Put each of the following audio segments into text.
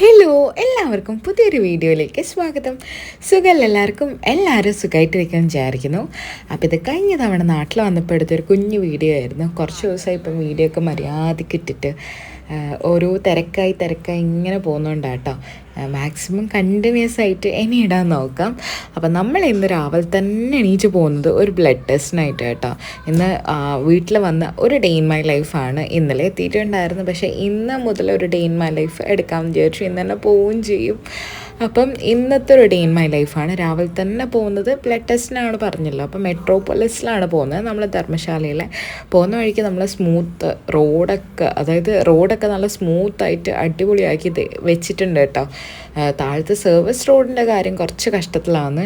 Hello എല്ലാവർക്കും പുതിയൊരു വീഡിയോയിലേക്ക് സ്വാഗതം. സുഖമല്ല എല്ലാവർക്കും? എല്ലാവരും സുഖമായിട്ടിരിക്കാൻ വിചാരിക്കുന്നു. അപ്പോൾ ഇത് കഴിഞ്ഞ തവണ നാട്ടിൽ വന്നപ്പോൾ എടുത്തൊരു കുഞ്ഞു വീഡിയോ ആയിരുന്നു. കുറച്ച് ദിവസമായി ഇപ്പം വീഡിയോ ഒക്കെ മര്യാദയ്ക്ക് ഇട്ടിട്ട് ഓരോ തിരക്കായി തിരക്കായി ഇങ്ങനെ പോകുന്നുണ്ടാട്ടോ മാക്സിമം കണ്ടിന്യൂസ് ആയിട്ട് ഇനി ഇടാൻ നോക്കാം. അപ്പം നമ്മൾ ഇന്ന് രാവിലെ തന്നെ എണീറ്റ് പോകുന്നത് ഒരു ബ്ലഡ് ടെസ്റ്റിനായിട്ട് കേട്ടോ ഇന്ന് വീട്ടിൽ വന്ന ഒരു ഡേ ഇൻ മൈ ലൈഫാണ് ഇന്നലെ എത്തിയിട്ടുണ്ടായിരുന്നു പക്ഷേ ഇന്ന് മുതൽ ഒരു ഡേ ഇൻ മൈ ലൈഫ് എടുക്കാമെന്ന് വിചാരിച്ചു. ഇന്ന് തന്നെ പോവുകയും ചെയ്യും. അപ്പം ഇന്നത്തെ ഒരു ഡേ ഇൻ മൈ ലൈഫാണ് രാവിലെ തന്നെ പോകുന്നത് ബ്ലഡ് ടെസ്റ്റിനാണ് പറഞ്ഞല്ലോ. അപ്പം മെട്രോപോളിസിലാണ് പോകുന്നത്. നമ്മൾ ധർമ്മശാലയിലെ പോകുന്ന വഴിക്ക് നമ്മൾ സ്മൂത്ത് റോഡൊക്കെ അതായത് റോഡൊക്കെ നല്ല സ്മൂത്തായിട്ട് അടിപൊളിയാക്കി വെച്ചിട്ടുണ്ട് കേട്ടോ. താഴത്തെ സർവീസ് റോഡിന്റെ കാര്യം കുറച്ച് കഷ്ടത്തിലാണ്.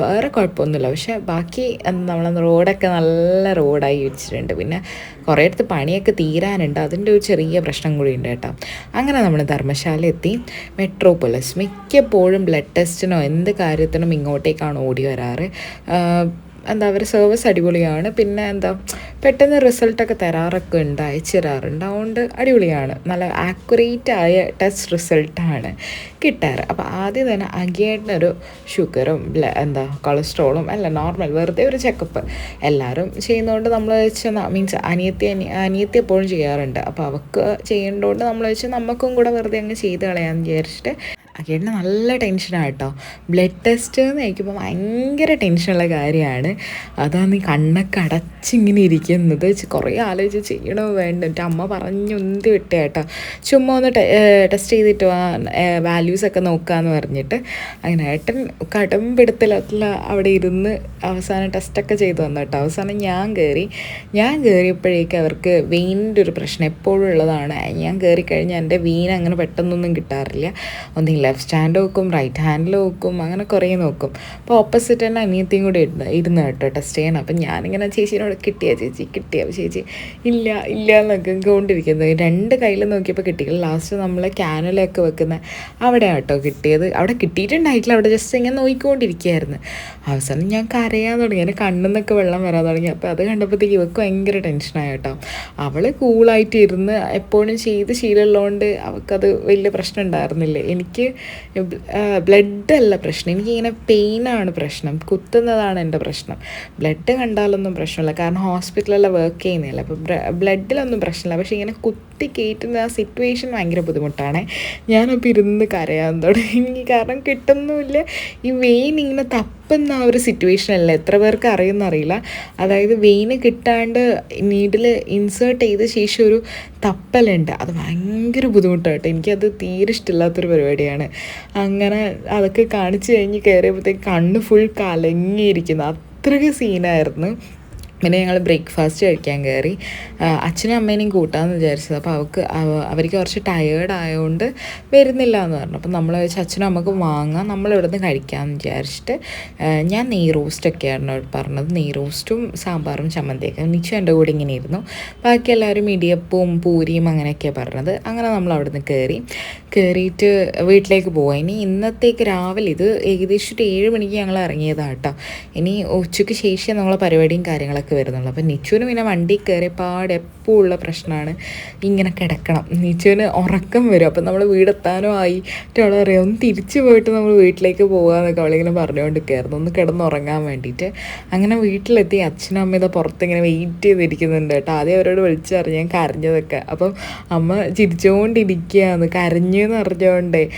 വേറെ കുഴപ്പമൊന്നുമില്ല. പക്ഷേ ബാക്കി നമ്മൾ റോഡൊക്കെ നല്ല റോഡായി വെച്ചിട്ടുണ്ട്. പിന്നെ കുറേ അടുത്ത് പണിയൊക്കെ തീരാനുണ്ട്. അതിന്റെ ഒരു ചെറിയ പ്രശ്നം കൂടി ഉണ്ട് കേട്ടോ. അങ്ങനെ നമ്മൾ ധർമ്മശാല എത്തി മെട്രോപോളിസ് മിക്കപ്പോഴും ബ്ലഡ് ടെസ്റ്റിനോ എന്ത് കാര്യത്തിനും ഇങ്ങോട്ടേക്കാണ് ഓടി വരാറ്. എന്താ അവർ സർവീസ് അടിപൊളിയാണ്. പിന്നെ എന്താ പെട്ടെന്ന് റിസൾട്ടൊക്കെ തരാറൊക്കെ ഉണ്ട് അയച്ചു തരാറുണ്ട് അതുകൊണ്ട് അടിപൊളിയാണ്. നല്ല ആക്യുറേറ്റ് ആയ ടെസ്റ്റ് റിസൾട്ടാണ് കിട്ടാറ്. അപ്പോൾ ആദ്യം തന്നെ അഗേട്ടനൊരു ഷുഗറും എന്താ കൊളസ്ട്രോളും അല്ല നോർമൽ വെറുതെ ഒരു ചെക്കപ്പ് എല്ലാവരും ചെയ്യുന്നതുകൊണ്ട് നമ്മൾ വെച്ച് മീൻസ് അനിയത്തി അനി അനിയത്തി എപ്പോഴും ചെയ്യാറുണ്ട്. അപ്പോൾ അവൾക്ക് ചെയ്യേണ്ടതുകൊണ്ട് നമ്മൾ വെച്ച് നമുക്കും കൂടെ വെറുതെ അങ്ങ് ചെയ്ത് കളയാമെന്ന് വിചാരിച്ചിട്ട് അഗേട്ടന് നല്ല ടെൻഷനാണ് കേട്ടോ. ബ്ലഡ് ടെസ്റ്റ് എന്ന് കഴിക്കുമ്പോൾ ഭയങ്കര ടെൻഷനുള്ള കാര്യമാണ് അതാണ് ഈ കണ്ണൊക്കെ അടച്ചിങ്ങനെ ഇരിക്കുന്നത്. കുറേ ആലോചിച്ച് ചെയ്യണോ വേണ്ട? എന്റെ അമ്മ പറഞ്ഞു ഒന്ന് വിട്ടേ കേട്ടോ. ചുമ്മാ ഒന്ന് ടെസ്റ്റ് ചെയ്തിട്ട് വാല്യൂസൊക്കെ നോക്കാമെന്ന് പറഞ്ഞിട്ട് അങ്ങനെ ഏട്ടൻ കടമ്പിടുത്തലത്തില അവിടെ ഇരുന്ന് അവസാനം ടെസ്റ്റൊക്കെ ചെയ്തു വന്നു കേട്ടോ. അവസാനം ഞാൻ കയറി ഞാൻ കയറിയപ്പോഴേക്ക് അവർക്ക് വെയിനിന്റെ ഒരു പ്രശ്നം എപ്പോഴും ഉള്ളതാണ്. ഞാൻ കയറി കഴിഞ്ഞാൽ എന്റെ വീൻ അങ്ങനെ പെട്ടെന്നൊന്നും കിട്ടാറില്ല. ഒന്നെങ്കിൽ ലെഫ്റ്റ് ഹാൻഡ് നോക്കും റൈറ്റ് ഹാൻഡിൽ നോക്കും അങ്ങനെ കുറേ നോക്കും. അപ്പോൾ ഓപ്പോസിറ്റ് തന്നെ അനിയത്തിയും കൂടി ഇരുന്ന് ഇരുന്ന് കേട്ടോ ടെസ്റ്റ് ചെയ്യണം അപ്പം ഞാനിങ്ങനെ ചേച്ചീനോട് കിട്ടിയ ചേച്ചി? കിട്ടിയ? ചേച്ചി ഇല്ല ഇല്ല എന്നൊക്കെ കൊണ്ടിരിക്കുന്നത് രണ്ട് കയ്യിൽ നോക്കിയപ്പോൾ കിട്ടിയില്ല. ലാസ്റ്റ് നമ്മൾ ക്യാനലൊക്കെ വെക്കുന്ന അവിടെ കേട്ടോ കിട്ടിയത്. അവിടെ കിട്ടിയിട്ടുണ്ടായിട്ടില്ല. അവിടെ ജസ്റ്റ് ഇങ്ങനെ നോക്കിക്കൊണ്ടിരിക്കുകയായിരുന്നു അവസാനം ഞാൻ കരയാൻ തുടങ്ങി. എന്റെ കണ്ണെന്നൊക്കെ വെള്ളം വരാൻ തുടങ്ങി. അപ്പോൾ അത് കണ്ടപ്പോഴത്തേക്ക് ഇവക്ക് ഭയങ്കര ടെൻഷനായി കേട്ടോ. അവൾ കൂളായിട്ട് ഇരുന്ന് എപ്പോഴും ചെയ്ത് ശീലമുള്ളതുകൊണ്ട് അവൾക്കത് വലിയ പ്രശ്നം ഉണ്ടായിരുന്നില്ല. എനിക്ക് ബ്ലഡ് അല്ല പ്രശ്നം. എനിക്കിങ്ങനെ പെയിനാണ് പ്രശ്നം. കുത്തുന്നതാണ് എന്റെ പ്രശ്നം. ബ്ലഡ് കണ്ടാലൊന്നും പ്രശ്നമില്ല. കാരണം ഹോസ്പിറ്റലിലെല്ലാം വർക്ക് ചെയ്യുന്നില്ല അപ്പോൾ ബ്ലഡിലൊന്നും പ്രശ്നമില്ല. പക്ഷേ ഇങ്ങനെ കുത്തി കയറ്റുന്ന ആ സിറ്റുവേഷൻ ഭയങ്കര ബുദ്ധിമുട്ടാണ്. ഞാനപ്പോൾ ഇരുന്ന് കരയാൻ തുടങ്ങി. കാരണം കിട്ടുന്നുമില്ല. ഈ വെയിൻ ഇങ്ങനെ തപ്പുന്ന ആ ഒരു സിറ്റുവേഷനല്ല എത്ര പേർക്ക് അറിയുന്നറിയില്ല അതായത് വെയിന് കിട്ടാണ്ട് നീഡിൽ ഇൻസേർട്ട് ചെയ്ത ശേഷം ഒരു തപ്പലുണ്ട്. അത് ഭയങ്കര ബുദ്ധിമുട്ടായിട്ട് എനിക്കത് തീരെ ഇഷ്ടമില്ലാത്തൊരു പരിപാടിയാണ്. അങ്ങനെ അതൊക്കെ കാണിച്ചു കഴിഞ്ഞ് കയറിയപ്പോഴത്തേക്ക് കണ്ണ് ഫുൾ കലങ്ങിയിരിക്കുന്നു. അത്രയ്ക്ക് സീനായിരുന്നു പിന്നെ ഞങ്ങൾ ബ്രേക്ക്ഫാസ്റ്റ് കഴിക്കാൻ കയറി. അച്ഛനും അമ്മേനെയും കൂട്ടാമെന്ന് വിചാരിച്ചത്. അപ്പോൾ അവർക്ക് അവർക്ക് കുറച്ച് ടയേർഡ് ആയതുകൊണ്ട് വരുന്നില്ല എന്ന് പറഞ്ഞു. അപ്പോൾ നമ്മൾ വെച്ച് അച്ഛനും അമ്മയ്ക്ക് വാങ്ങാം നമ്മൾ ഇവിടെ നിന്ന് കഴിക്കാമെന്ന് വിചാരിച്ചിട്ട് ഞാൻ നെയ് റോസ്റ്റൊക്കെയാണ് പറഞ്ഞത്. നെയ് റോസ്റ്റും സാമ്പാറും ചമ്മന്തിയൊക്കെ. നിച്ചു എന്റെ കൂടെ ഇങ്ങനെ ഇരുന്നു. ബാക്കി എല്ലാവരും ഇടിയപ്പവും പൂരിയും അങ്ങനെയൊക്കെയാണ് പറഞ്ഞത്. അങ്ങനെ നമ്മൾ അവിടെ നിന്ന് കയറി. കയറിയിട്ട് വീട്ടിലേക്ക് പോവാം. ഇനി ഇന്നത്തേക്ക് രാവിലെ ഇത് ഏകദേശം ഒരു ഏഴ് മണിക്ക് ഞങ്ങൾ ഇറങ്ങിയതാട്ടോ ഇനി ഉച്ചയ്ക്ക് ശേഷം നമ്മളെ പരിപാടിയും കാര്യങ്ങളൊക്കെ വരുന്നുള്ളൂ. അപ്പം നിച്ചുവിന് പിന്നെ വണ്ടി കയറിയപ്പാട് എപ്പോഴും ഉള്ള പ്രശ്നമാണ് ഇങ്ങനെ കിടക്കണം. നിച്ചുവിന് ഉറക്കം വരും. അപ്പം നമ്മൾ വീടെത്താനോ ആയി. ഒരാളെ അവൾ പറയാം ഒന്ന് തിരിച്ചു പോയിട്ട് നമ്മൾ വീട്ടിലേക്ക് പോകാമെന്നൊക്കെ അവളിങ്ങനെ പറഞ്ഞുകൊണ്ടിരിക്കുകയായിരുന്നു ഒന്ന് കിടന്നുറങ്ങാൻ വേണ്ടിയിട്ട് അങ്ങനെ വീട്ടിലെത്തി. അച്ഛനും അമ്മ ഇതാ പുറത്തിങ്ങനെ വെയിറ്റ് ചെയ്തിരിക്കുന്നുണ്ട് കേട്ടോ. ആദ്യം അവരോട് വിളിച്ചറിഞ്ഞ് ഞാൻ കരഞ്ഞതൊക്കെ. അപ്പം അമ്മ ചിരിച്ചുകൊണ്ടിരിക്കുകയാണ് കരഞ്ഞു എന്ന് അറിഞ്ഞുകൊണ്ടേ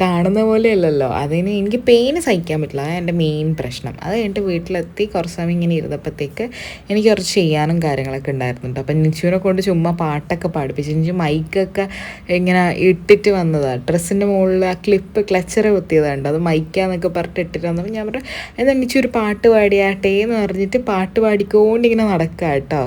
കാണുന്ന പോലെയല്ലല്ലോ. അതിന് എനിക്ക് പെയിന് സഹിക്കാൻ പറ്റില്ല. അതാണ് എന്റെ മെയിൻ പ്രശ്നം. അത് കഴിഞ്ഞിട്ട് വീട്ടിലെത്തി. കുറച്ച് സമയം ഇങ്ങനെ ഇരുന്നപ്പോഴത്തേക്ക് എനിക്ക് കുറച്ച് ചെയ്യാനും കാര്യങ്ങളൊക്കെ ഉണ്ടായിരുന്നുണ്ട് അപ്പം നിച്ചുവിനെ കൊണ്ട് ചുമ്മാ പാട്ടൊക്കെ പാടിപ്പിച്ച് എനിക്ക് മൈക്കൊക്കെ ഇങ്ങനെ ഇട്ടിട്ട് വന്നതാണ് ഡ്രസ്സിന്റെ മുകളിൽ ആ ക്ലിപ്പ് ക്ലച്ചറ് കുത്തിയതുണ്ട്? അത് മൈക്കാന്നൊക്കെ പറഞ്ഞിട്ട് ഇട്ടിട്ട് വന്നപ്പോൾ ഞാൻ പറഞ്ഞു എന്താ നിച്ചു ഒരു പാട്ട് പാടിയാട്ടേ? എന്ന് പറഞ്ഞിട്ട് പാട്ട് പാടിക്കോണ്ടിങ്ങനെ നടക്കാം കേട്ടോ.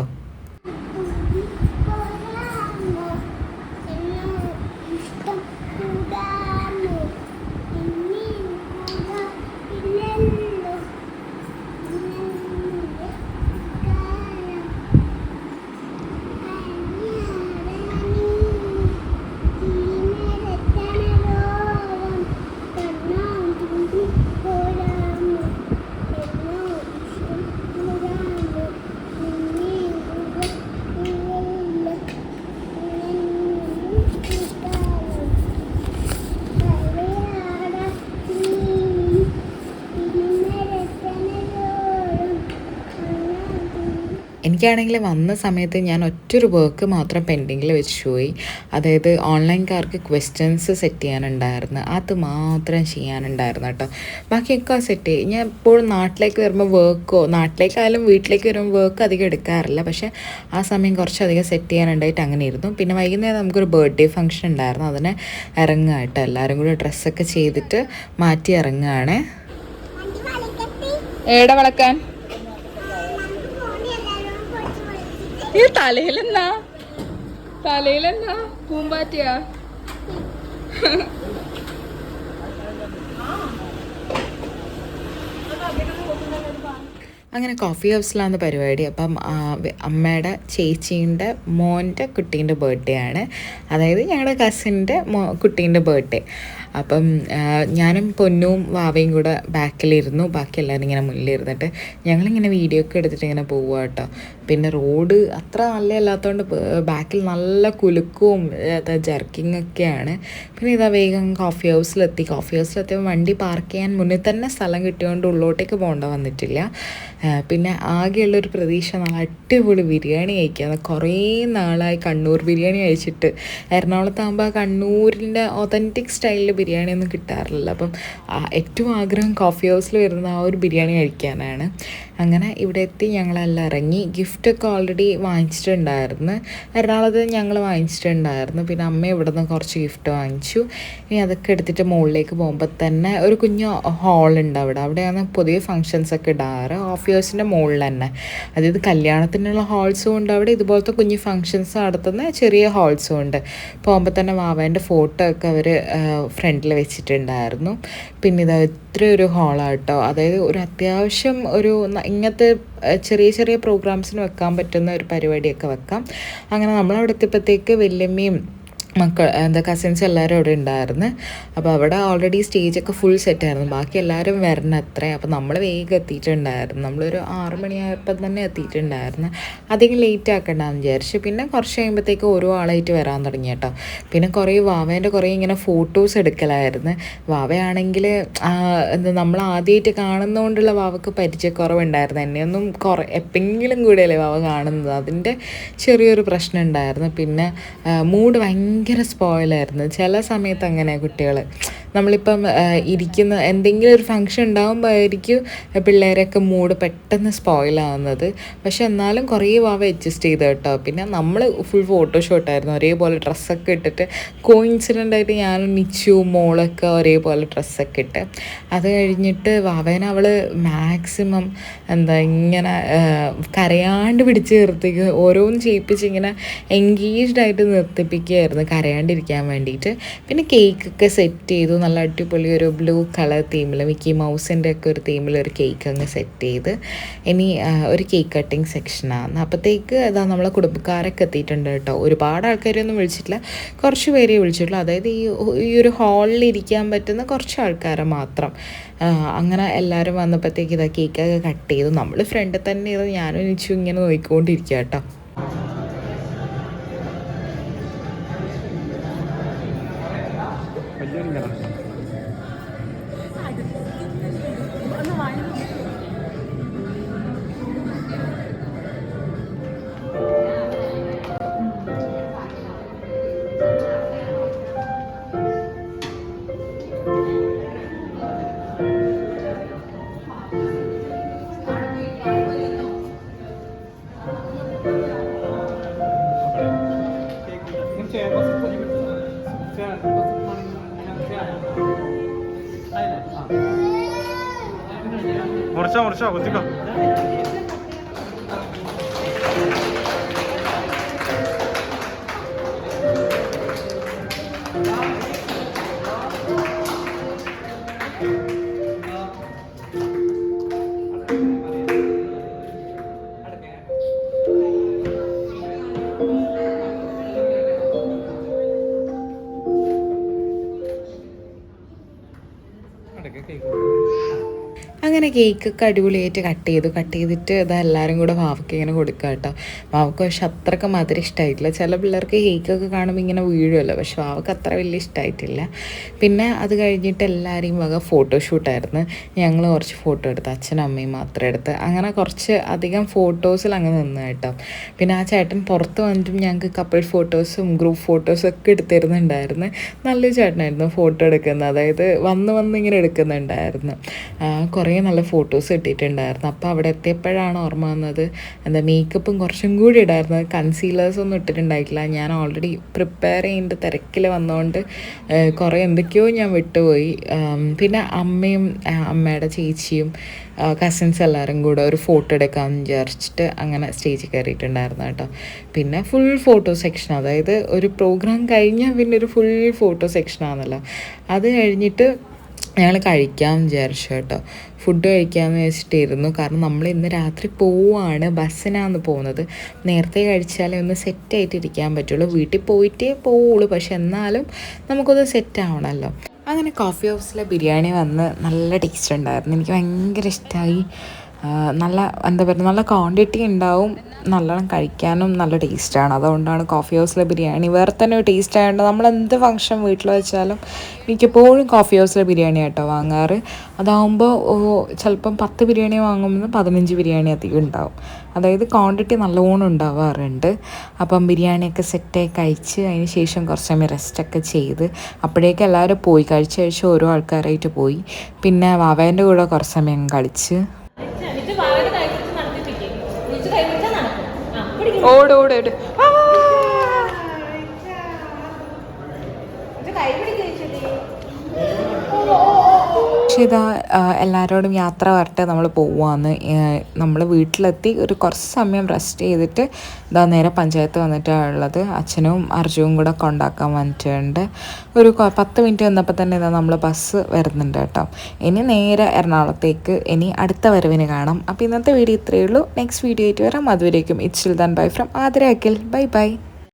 എനിക്കാണെങ്കിൽ വന്ന സമയത്ത് ഞാൻ ഒറ്റൊരു വർക്ക് മാത്രം പെൻഡിങ്ങിൽ വെച്ച് പോയി. അതായത് ഓൺലൈൻകാർക്ക് ക്വസ്റ്റ്യൻസ് സെറ്റ് ചെയ്യാനുണ്ടായിരുന്നു. അത് മാത്രം ചെയ്യാനുണ്ടായിരുന്നു കേട്ടോ. ബാക്കിയൊക്കെ സെറ്റ് ചെയ്യും ഞാൻ എപ്പോഴും നാട്ടിലേക്ക് വരുമ്പോൾ വർക്കോ നാട്ടിലേക്കായാലും വീട്ടിലേക്ക് വരുമ്പോൾ വർക്ക് അധികം എടുക്കാറില്ല. പക്ഷേ ആ സമയം കുറച്ചധികം സെറ്റ് ചെയ്യാനുണ്ടായിട്ട് അങ്ങനെ ഇരുന്നു. പിന്നെ വൈകുന്നേരം നമുക്കൊരു ബർത്ത്ഡേ ഫംഗ്ഷൻ ഉണ്ടായിരുന്നു. അതിന് ഇറങ്ങുക കേട്ടോ എല്ലാവരും കൂടി ഡ്രസ്സൊക്കെ ചെയ്തിട്ട് മാറ്റി ഇറങ്ങുകയാണ് ഏടെ വളക്കാൻ ഈ തലയിലെന്നാ? തലയിലെന്നാ? പൂമ്പാറ്റിയാ? അങ്ങനെ കോഫി ഹൗസിലാണ് പരിപാടി. അപ്പം അമ്മയുടെ ചേച്ചീന്റെ മോന്റെ കുട്ടീന്റെ ബർത്ത്ഡേ ആണ്. അതായത് ഞങ്ങളുടെ കസിന്റെ മോ കുട്ടീന്റെ ബർത്ത്ഡേ അപ്പം ഞാനും പൊന്നും വാവയും കൂടെ ബാക്കിലിരുന്നു. ബാക്കി എല്ലാവരും ഇങ്ങനെ മുന്നിലിരുന്നിട്ട് ഞങ്ങളിങ്ങനെ വീഡിയോ ഒക്കെ എടുത്തിട്ട് ഇങ്ങനെ പോവുക കേട്ടോ പിന്നെ റോഡ് അത്ര നല്ലതല്ലാത്തതുകൊണ്ട് ബാക്കിൽ നല്ല കുലുക്കവും ജർക്കിങ് ഒക്കെയാണ് പിന്നെ ഇതാ വേഗം കോഫി ഹൗസിലെത്തി കോഫി ഹൗസിലെത്തിയപ്പോൾ വണ്ടി പാർക്ക് ചെയ്യാൻ മുന്നിൽ തന്നെ സ്ഥലം കിട്ടിയതുകൊണ്ട് ഉള്ളോട്ടേക്ക് പോകേണ്ട വന്നിട്ടില്ല. പിന്നെ ആകെയുള്ളൊരു പ്രതീക്ഷ നല്ല അടിപൊളി ബിരിയാണി കഴിക്കുക കുറേ നാളായി കണ്ണൂർ ബിരിയാണി കഴിച്ചിട്ട്. എറണാകുളത്താകുമ്പോൾ കണ്ണൂരിന്റെ ഒതന്റിക് സ്റ്റൈലിൽ ബിരിയാണി ഒന്നും കിട്ടാറില്ല അപ്പം ഏറ്റവും ആഗ്രഹം കോഫി ഹൗസിൽ വരുന്ന ആ ഒരു ബിരിയാണി കഴിക്കാനാണ്. അങ്ങനെ ഇവിടെ എത്തി ഞങ്ങളെല്ലാം ഇറങ്ങി. ഗിഫ്റ്റൊക്കെ ഓൾറെഡി വാങ്ങിച്ചിട്ടുണ്ടായിരുന്നു. എറണാകുളത്ത് ഞങ്ങൾ വാങ്ങിച്ചിട്ടുണ്ടായിരുന്നു. പിന്നെ അമ്മ ഇവിടെ നിന്ന് കുറച്ച് ഗിഫ്റ്റ് വാങ്ങിച്ചു. ഇനി അതൊക്കെ എടുത്തിട്ട് മുകളിലേക്ക് പോകുമ്പോൾ തന്നെ ഒരു കുഞ്ഞു ഹാളുണ്ട് അവിടെ. അവിടെയാണ് പൊതുവെ ഫങ്ഷൻസ് ഒക്കെ ഇടാറ്. ഓഫീസിന്റെ മുകളിൽ തന്നെ. അതായത് കല്യാണത്തിനുള്ള ഹാൾസും ഉണ്ട് അവിടെ. ഇതുപോലത്തെ കുഞ്ഞു ഫങ്ഷൻസ് നടത്തുന്ന ചെറിയ ഹാൾസും ഉണ്ട്. പോകുമ്പോൾ തന്നെ വാവേന്റെ ഫോട്ടോ ഒക്കെ അവർ ഫ്രണ്ടിൽ വെച്ചിട്ടുണ്ടായിരുന്നു. പിന്നെ ഇത് ഇത്ര ഒരു ഹാളാട്ടോ അതായത് ഒരു അത്യാവശ്യം ഒരു ഇങ്ങനത്തെ ചെറിയ ചെറിയ പ്രോഗ്രാംസിന് വെക്കാൻ പറ്റുന്ന ഒരു പരിപാടിയൊക്കെ വെക്കാം. അങ്ങനെ നമ്മളവിടെ എത്തിയപ്പോഴത്തേക്ക് വല്യമ്മയും മക്കൾ എന്താ കസിൻസ് എല്ലാവരും അവിടെ ഉണ്ടായിരുന്നു. അപ്പോൾ അവിടെ ഓൾറെഡി സ്റ്റേജൊക്കെ ഫുൾ സെറ്റായിരുന്നു ബാക്കി എല്ലാവരും വരണം അത്രേ. അപ്പോൾ നമ്മൾ വേഗം എത്തിയിട്ടുണ്ടായിരുന്നു. നമ്മളൊരു ആറ് മണിയായപ്പോൾ തന്നെ എത്തിയിട്ടുണ്ടായിരുന്നു. അധികം ലേറ്റ് ആക്കണ്ടെന്ന് വിചാരിച്ചു. പിന്നെ കുറച്ച് കഴിയുമ്പോഴത്തേക്ക് ഓരോ ആളായിട്ട് വരാൻ തുടങ്ങി കേട്ടോ. പിന്നെ കുറേ വാവേന്റെ കുറേ ഇങ്ങനെ ഫോട്ടോസ് എടുക്കലായിരുന്നു. വാവയാണെങ്കിൽ എന്താ നമ്മൾ ആദ്യമായിട്ട് കാണുന്നതുകൊണ്ടുള്ള വാവക്ക് പരിചയക്കുറവുണ്ടായിരുന്നു. എന്നെയൊന്നും കുറേ എപ്പെങ്കിലും കൂടെയല്ലേ വാവ കാണുന്നത്. അതിന്റെ ചെറിയൊരു പ്രശ്നം ഉണ്ടായിരുന്നു. പിന്നെ മൂഡ് ഭയങ്കര സ്പോയിലായിരുന്നു ചില സമയത്ത് അങ്ങനെ കുട്ടികൾ നമ്മളിപ്പം ഇരിക്കുന്ന എന്തെങ്കിലും ഒരു ഫങ്ഷൻ ഉണ്ടാകുമ്പോഴായിരിക്കും പിള്ളേരൊക്കെ മൂഡ് പെട്ടെന്ന് സ്പോയിലാവുന്നത് പക്ഷെ എന്നാലും കുറേ വാവ അഡ്ജസ്റ്റ് ചെയ്ത് കേട്ടോ. പിന്നെ നമ്മൾ ഫുൾ ഫോട്ടോഷൂട്ടായിരുന്നു ഒരേപോലെ ഡ്രസ്സൊക്കെ ഇട്ടിട്ട് കോയിൻസിഡന്റ് ആയിട്ട് ഞാനും മിച്ചു മോളൊക്കെ ഒരേപോലെ ഡ്രസ്സൊക്കെ ഇട്ട്. അത് കഴിഞ്ഞിട്ട് വാവേനെ അവൾ മാക്സിമം എന്താ ഇങ്ങനെ കരയാണ്ട് പിടിച്ച് നിർത്തിക്ക് ഓരോന്ന് ചെയ്യിപ്പിച്ച് ഇങ്ങനെ എൻഗേജ്ഡ് ആയിട്ട് നിർത്തിപ്പിക്കുകയായിരുന്നു കരയാണ്ടിരിക്കാൻ വേണ്ടിയിട്ട്. പിന്നെ കേക്കൊക്കെ സെറ്റ് ചെയ്തു. നല്ല അടിപൊളി ഒരു ബ്ലൂ കളർ തീമിൽ മിക്കി മൗസിന്റെ ഒക്കെ ഒരു തീമിൽ ഒരു കേക്ക് അങ്ങ് സെറ്റ് ചെയ്ത് ഇനി ഒരു കേക്ക് കട്ടിങ് സെക്ഷനാണ് അപ്പോഴത്തേക്ക് അതാ നമ്മളെ കുടുംബക്കാരൊക്കെ എത്തിയിട്ടുണ്ട് കേട്ടോ. ഒരുപാട് ആൾക്കാരൊന്നും വിളിച്ചിട്ടില്ല. കുറച്ച് പേരെ വിളിച്ചിട്ടുള്ളൂ. അതായത് ഈ ഈ ഒരു ഹാളിൽ ഇരിക്കാൻ പറ്റുന്ന കുറച്ച് ആൾക്കാരെ മാത്രം. അങ്ങനെ എല്ലാവരും വന്നപ്പോഴത്തേക്ക് ഇതാ കേക്കൊക്കെ കട്ട് ചെയ്തു. നമ്മൾ ഫ്രണ്ടിൽ തന്നെ ഇരുന്ന് ഞാനും നിച്ചു ഇങ്ങനെ നോക്കിക്കൊണ്ടിരിക്കുക കേട്ടോ. Hindi naman. Thank you. മുറിച്ചാ മുറിച്ചാ കുത്തിക്കോ Thank you. കേക്കൊക്കെ അടിപൊളിയായിട്ട് കട്ട് ചെയ്തു. കട്ട് ചെയ്തിട്ട് ഇത് എല്ലാവരും കൂടെ വാവയ്ക്ക് ഇങ്ങനെ കൊടുക്കുക കേട്ടോ മാവക്ക് പക്ഷെ അത്രയ്ക്ക് മധുരം ഇഷ്ടമായിട്ടില്ല ചില പിള്ളേർക്ക് കേക്കൊക്കെ കാണുമ്പോൾ ഇങ്ങനെ വീഴുമല്ലോ പക്ഷെ മാവക്ക് അത്ര വലിയ ഇഷ്ടമായിട്ടില്ല പിന്നെ അത് കഴിഞ്ഞിട്ട് എല്ലാവരെയും വക ഫോട്ടോഷൂട്ടായിരുന്നു. ഞങ്ങൾ കുറച്ച് ഫോട്ടോ എടുത്ത് അച്ഛനും അമ്മയും മാത്രം എടുത്ത്. അങ്ങനെ കുറച്ച് അധികം ഫോട്ടോസിൽ അങ്ങ് നിന്ന് കേട്ടോ. പിന്നെ ആ ചേട്ടൻ പുറത്ത് വന്നിട്ടും ഞങ്ങൾക്ക് കപ്പിൾ ഫോട്ടോസും ഗ്രൂപ്പ് ഫോട്ടോസും ഒക്കെ എടുത്തിരുന്നുണ്ടായിരുന്നു. നല്ലൊരു ചേട്ടനായിരുന്നു ഫോട്ടോ എടുക്കുന്നത്. അതായത് വന്ന് വന്ന് ഇങ്ങനെ എടുക്കുന്നുണ്ടായിരുന്നു. കുറേ നല്ല ഫോട്ടോസ് കിട്ടിയിട്ടുണ്ടായിരുന്നു അപ്പോൾ അവിടെ എത്തിയപ്പോഴാണ് ഓർമ്മ വന്നത്. എന്താ മേക്കപ്പും കുറച്ചും കൂടി ഇടായിരുന്നു. കൺസീലേഴ്സ് ഒന്നും ഇട്ടിട്ടുണ്ടായിട്ടില്ല. ഞാൻ ഓൾറെഡി പ്രിപ്പയർ ചെയ്യേണ്ട തിരക്കിൽ വന്നതുകൊണ്ട് ഏഹ്, കുറേ എന്തൊക്കെയോ ഞാൻ വിട്ടുപോയി. പിന്നെ അമ്മയും അമ്മയുടെ ചേച്ചിയും കസിൻസ് എല്ലാവരും കൂടെ ഒരു ഫോട്ടോ എടുക്കാൻ വിചാരിച്ചിട്ട് അങ്ങനെ സ്റ്റേജിൽ കയറിയിട്ടുണ്ടായിരുന്നു കേട്ടോ. പിന്നെ ഫുൾ ഫോട്ടോ സെക്ഷൻ അതായത് ഒരു പ്രോഗ്രാം കഴിഞ്ഞാൽ പിന്നെ ഒരു ഫുൾ ഫോട്ടോ സെക്ഷനാണല്ലോ അത് കഴിഞ്ഞിട്ട് ഞങ്ങൾ കഴിക്കാൻ വിചാരിച്ചു കേട്ടോ. ഫുഡ് കഴിക്കാമെന്ന് വെച്ചിട്ടിരുന്നു കാരണം നമ്മൾ ഇന്ന് രാത്രി പോവാണ് ബസ്സിനാണ് പോകുന്നത്. നേരത്തെ കഴിച്ചാലേ ഒന്ന് സെറ്റായിട്ട് ഇരിക്കാൻ പറ്റുള്ളൂ. വീട്ടിൽ പോയിട്ടേ പോവുള്ളൂ. പക്ഷെ എന്നാലും നമുക്കൊന്ന് സെറ്റ് ആവണമല്ലോ. അങ്ങനെ കോഫി ഹൗസിലെ ബിരിയാണി വന്ന് നല്ല ടേസ്റ്റ് ഉണ്ടായിരുന്നു. എനിക്ക് ഭയങ്കര ഇഷ്ടമായി നല്ല എന്താ പറയുക നല്ല ക്വാണ്ടിറ്റി ഉണ്ടാവും നല്ലോണം കഴിക്കാനും നല്ല ടേസ്റ്റാണ് അതുകൊണ്ടാണ് കോഫി ഹൗസിലെ ബിരിയാണി വേറെ തന്നെ ഒരു ടേസ്റ്റ് ആയതുകൊണ്ട് നമ്മൾ എന്ത് ഫംഗ്ഷൻ വീട്ടിൽ വെച്ചാലും മിക്കപ്പോഴും കോഫി ഹൗസിലെ ബിരിയാണി കേട്ടോ വാങ്ങാറ്. അതാവുമ്പോൾ ചിലപ്പം പത്ത് ബിരിയാണി വാങ്ങുമ്പോൾ പതിനഞ്ച് ബിരിയാണി അധികം ഉണ്ടാവും. അതായത് ക്വാണ്ടിറ്റി നല്ലോണം ഉണ്ടാവാറുണ്ട്. അപ്പം ബിരിയാണിയൊക്കെ സെറ്റായി കഴിച്ച് അതിന് ശേഷം കുറച്ച് സമയം റെസ്റ്റൊക്കെ ചെയ്ത് അപ്പോഴേക്കും എല്ലാവരും പോയി. കഴിച്ച് കഴിച്ച് ഓരോ ആൾക്കാരായിട്ട് പോയി. പിന്നെ വാവേന്റെ കൂടെ കുറച്ച് സമയം കളിച്ച് ഓട് ഓട് ഓട് പക്ഷേ ഇതാ എല്ലാവരോടും യാത്ര വരട്ടെ നമ്മൾ പോവാന്ന് നമ്മൾ വീട്ടിലെത്തി ഒരു കുറച്ച് സമയം റെസ്റ്റ് ചെയ്തിട്ട് ഇതാ നേരെ പഞ്ചായത്ത് വന്നിട്ടാണ് ഉള്ളത്. അച്ഛനും അർജുവും കൂടെ കൊണ്ടാക്കാൻ വന്നിട്ടുണ്ട്. ഒരു പത്ത് മിനിറ്റ് വന്നപ്പോൾ തന്നെ ഇതാ നമ്മൾ ബസ് വരുന്നുണ്ട് കേട്ടോ. ഇനി നേരെ എറണാകുളത്തേക്ക് ഇനി അടുത്ത വരവിന് കാണാം. അപ്പോൾ ഇന്നത്തെ വീഡിയോ ഇത്രയേ ഉള്ളൂ. നെക്സ്റ്റ് വീഡിയോ ആയിട്ട് വരാം. അതുവരേക്കും it's then bye from Aadara Akhil bye bye